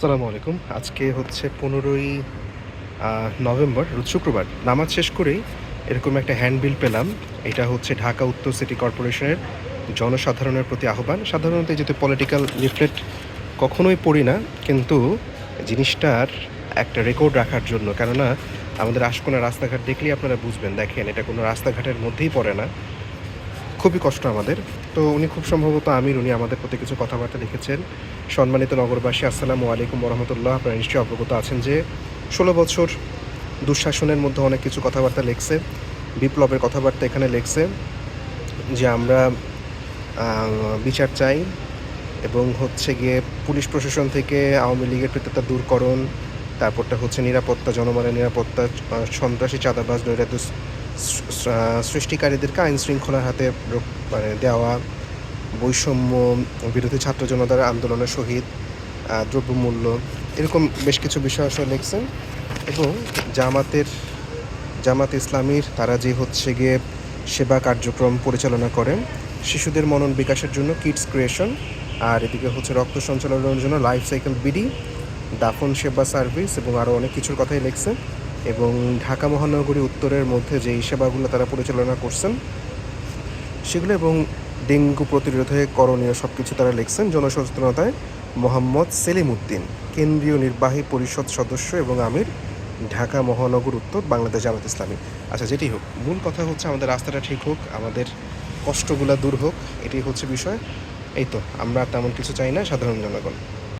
আসসালামু আলাইকুম। আজকে হচ্ছে পনেরোই নভেম্বর শুক্রবার। নামাজ শেষ করেই এরকম একটা হ্যান্ডবিল পেলাম। এটা হচ্ছে ঢাকা উত্তর সিটি কর্পোরেশনের জনসাধারণের প্রতি আহ্বান। সাধারণত যেহেতু পলিটিক্যাল লিফলেট কখনোই পড়ি না, কিন্তু জিনিসটার একটা রেকর্ড রাখার জন্য, কেননা আমাদের আশকোনা রাস্তাঘাট দেখলেই আপনারা বুঝবেন, দেখেন, এটা কোনো রাস্তাঘাটের মধ্যেই পড়ে না। খুবই কষ্ট আমাদের। তো উনি খুব সম্ভবত আমির উনি আমাদের প্রতি কিছু কথাবার্তা লিখেছেন। সম্মানিত নগরবাসী আসসালামু আলাইকুম রহমতুল্লাহ আপনারা নিশ্চয়ই অবগত আছেন যে ষোলো বছর দুঃশাসনের মধ্যে অনেক কিছু কথাবার্তা লেখছে বিপ্লবের কথাবার্তা এখানে লেখছে যে আমরা বিচার চাই এবং হচ্ছে গিয়ে পুলিশ প্রশাসন থেকে আওয়ামী লীগের প্রত্যেকটা দূরকরণ তারপরটা হচ্ছে নিরাপত্তা জনগণের নিরাপত্তা সন্ত্রাসী চাঁদাবাজ আহ, সৃষ্টিকারীদেরকে আইন শৃঙ্খলার হাতে মানে দেওয়া, বৈষম্য বিরোধী ছাত্র জনতার আন্দোলনের শহীদ দ্রব্যমূল্য, এরকম বেশ কিছু বিষয় আসলে লিখছেন এবং জামাতের, জামাত ইসলামীর তারা যে হচ্ছে গিয়ে সেবা কার্যক্রম পরিচালনা করেন, শিশুদের মনন বিকাশের জন্য কিডস ক্রিয়েশন, আর এদিকে হচ্ছে রক্ত সঞ্চালনের জন্য লাইফ সাইকেল বিডি, দাফন সেবা সার্ভিস এবং আরও অনেক কিছুর কথাই লিখছেন। এবং ঢাকা মহানগরী উত্তরের মধ্যে যেই সেবাগুলো তারা পরিচালনা করছেন, সেগুলো এবং ডেঙ্গু প্রতিরোধে করণীয় সব কিছু তারা লিখছেন জনসচেতনতায় মোহাম্মদ সেলিম উদ্দিন কেন্দ্রীয় নির্বাহী পরিষদ সদস্য এবং আমির, ঢাকা মহানগর উত্তর, বাংলাদেশ জামাত ইসলামী। আচ্ছা যেটি হোক, মূল কথা হচ্ছে আমাদের রাস্তাটা ঠিক হোক, আমাদের কষ্টগুলা দূর হোক, এটাই হচ্ছে বিষয়। এই তো, আমরা তেমন কিছু চাই না, সাধারণ জনগণ।